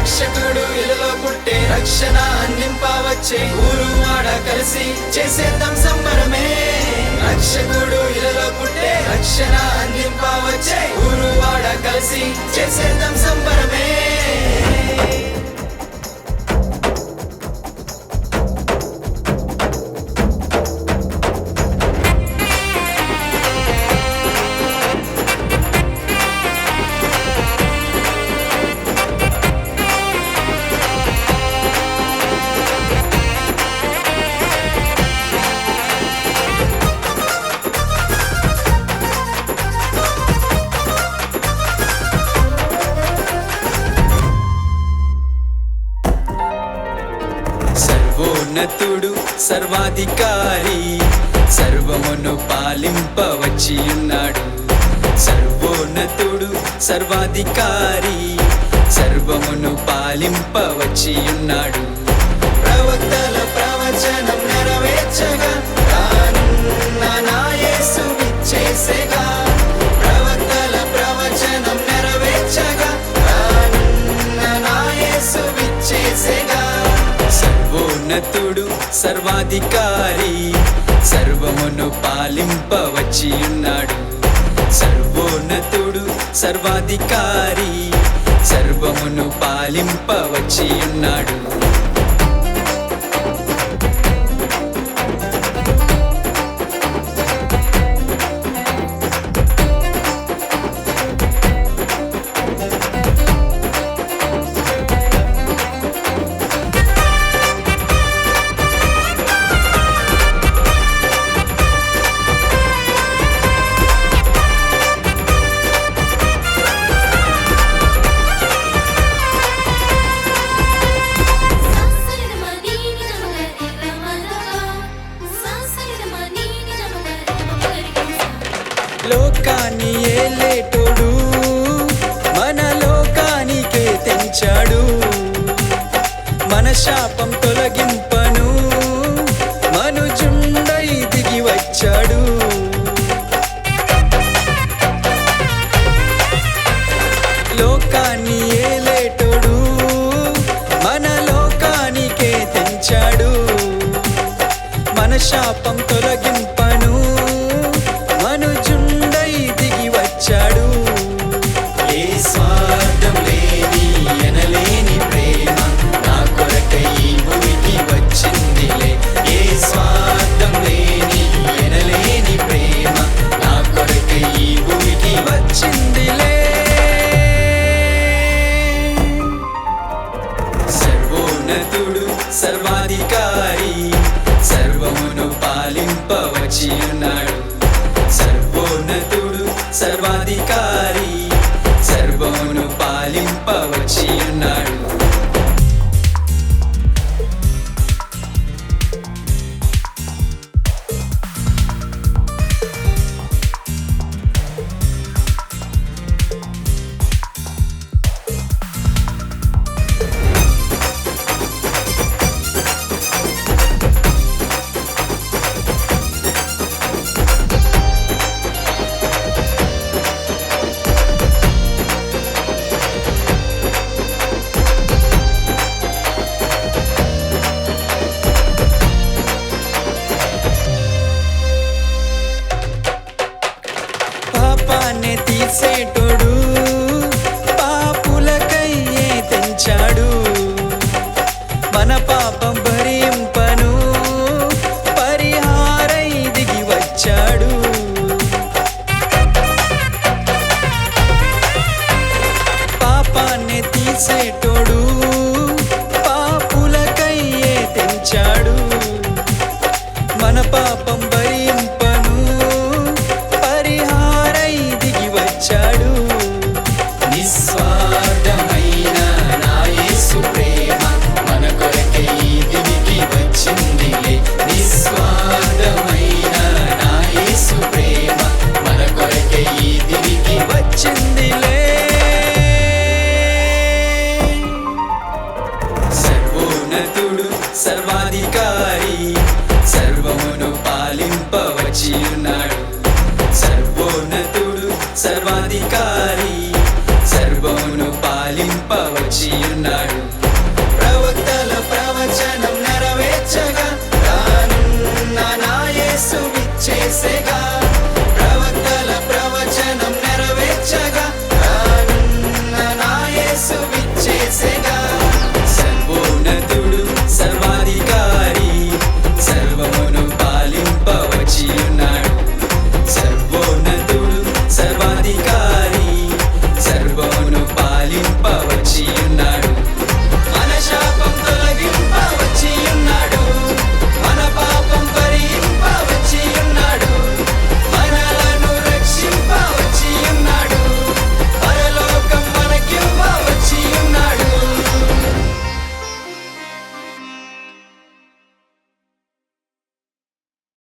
రక్షకుడు ఇలలో పుట్టే రక్షణ అందింపవచ్చే. ఊరు వాడ కలిసి చేసేద్దాం సంబరమే. రక్షకుడు ఇలలో పుట్టే రక్షణ అందింపవచ్చే. ఊరు వాడ కలిసి చేసేద్దాం సంబరమే. ఉన్నతుడు సర్వాధికారి. సర్వమును పాలింపవచ్చి ఉన్నాడు సర్వోన్నతుడు సర్వాధికారి. సర్వమును పాలింపవచ్చి ఉన్నాడు సర్వోన్నతుడు సర్వాధికారి. సర్వమును పాలింపవచ్చి ఉన్నాడు సర్వోన్నతుడు సర్వాధికారి. సర్వమును పాలింపవచ్చి ఉన్నాడు శాపం తొలగింపను. మనుజుండై దిగి వచ్చాడు. లోకాన్ని ఏలేటోడు. మన లోకానికే తెంచాడు. మన శాపం తొలగింపను. సర్వాధికారి. సర్వమును పాలింపవచ్చి ఉన్నాడు. మన సర్వోన్నతుడు